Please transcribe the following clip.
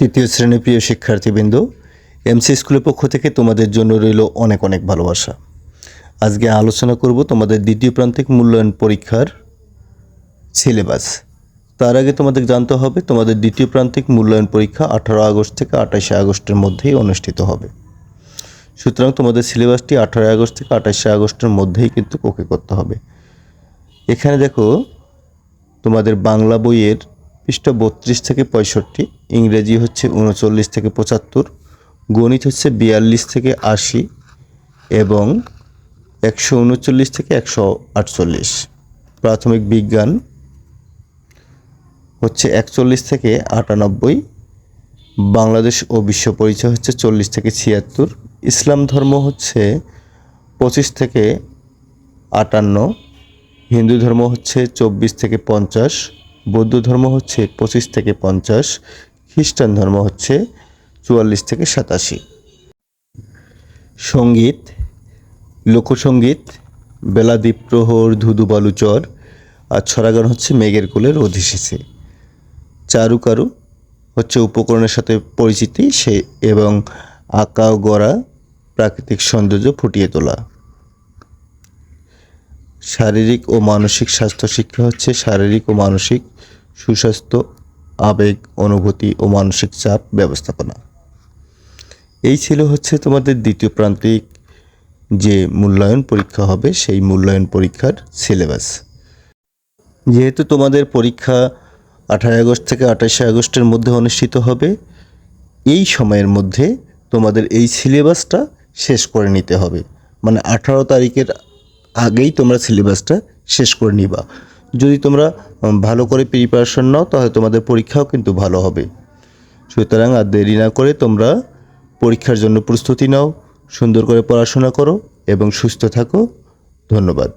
তৃতীয় শ্রেণির প্রিয় শিক্ষার্থীবৃন্দ, এমসি স্কুলের পক্ষ থেকে তোমাদের জন্য রইল অনেক অনেক ভালোবাসা। আজকে আলোচনা করব তোমাদের দ্বিতীয় প্রান্তিক মূল্যায়ন পরীক্ষার সিলেবাস। তার আগে তোমাদের জানতে হবে, তোমাদের দ্বিতীয় প্রান্তিক মূল্যায়ন পরীক্ষা আঠারো আগস্ট থেকে আঠাশে আগস্টের মধ্যেই অনুষ্ঠিত হবে। সুতরাং তোমাদের সিলেবাসটি আঠারোই আগস্ট থেকে আঠাশে আগস্টের মধ্যেই কিন্তু ওকে করতে হবে। এখানে দেখো, তোমাদের বাংলা বইয়ের পৃষ্ঠা বত্রিশ থেকে পঁয়ষট্টি, ইংরেজি হচ্ছে উনচল্লিশ থেকে পঁচাত্তর, গণিত হচ্ছে বিয়াল্লিশ থেকে আশি এবং একশো উনচল্লিশ থেকে একশো আটচল্লিশ। প্রাথমিক বিজ্ঞান হচ্ছে একচল্লিশ থেকে আটানব্বই, বাংলাদেশ ও বিশ্ব পরিচয় হচ্ছে চল্লিশ থেকে ছিয়াত্তর, ইসলাম ধর্ম হচ্ছে পঁচিশ থেকে আটান্ন, হিন্দু ধর্ম হচ্ছে চব্বিশ থেকে পঞ্চাশ বৌদ্ধ ধর্ম হচ্ছে পঁচিশ থেকে পঞ্চাশ, খ্রিস্টান ধর্ম হচ্ছে চুয়াল্লিশ থেকে সাতাশি। সংগীত, লোকসঙ্গীত বেলাদ্বীপ প্রহর, ধুধু আর ছড়াগান হচ্ছে মেঘের কোলের অধিশেষে চারুকারু হচ্ছে উপকরণের সাথে পরিচিতি সে এবং আঁকা গড়া প্রাকৃতিক সৌন্দর্য ফুটিয়ে তোলা। শারীরিক ও মানসিক স্বাস্থ্য শিক্ষা হচ্ছে শারীরিক ও মানসিক সুস্বাস্থ্য, আবেগ, অনুভূতি ও মানসিক চাপ ব্যবস্থাপনা। এই ছিল হচ্ছে তোমাদের দ্বিতীয় প্রান্তিক যে মূল্যায়ন পরীক্ষা হবে, সেই মূল্যায়ন পরীক্ষার সিলেবাস যেহেতু তোমাদের পরীক্ষা আঠারোই আগস্ট থেকে আঠাশে আগস্টের মধ্যে অনুষ্ঠিত হবে, এই সময়ের মধ্যে তোমাদের এই সিলেবাসটা শেষ করে নিতে হবে। মানে আঠারো তারিখের আগেই তোমরা সিলেবাসটা শেষ করে নিবা। যদি তোমরা ভালো করে প্রিপারেশন নাও, তাহলে তোমাদের পরীক্ষাও কিন্তু ভালো হবে। সুতরাং আর দেরি না করে তোমরা পরীক্ষার জন্য প্রস্তুতি নাও, সুন্দর করে পড়াশোনা করো এবং সুস্থ থাকো। ধন্যবাদ।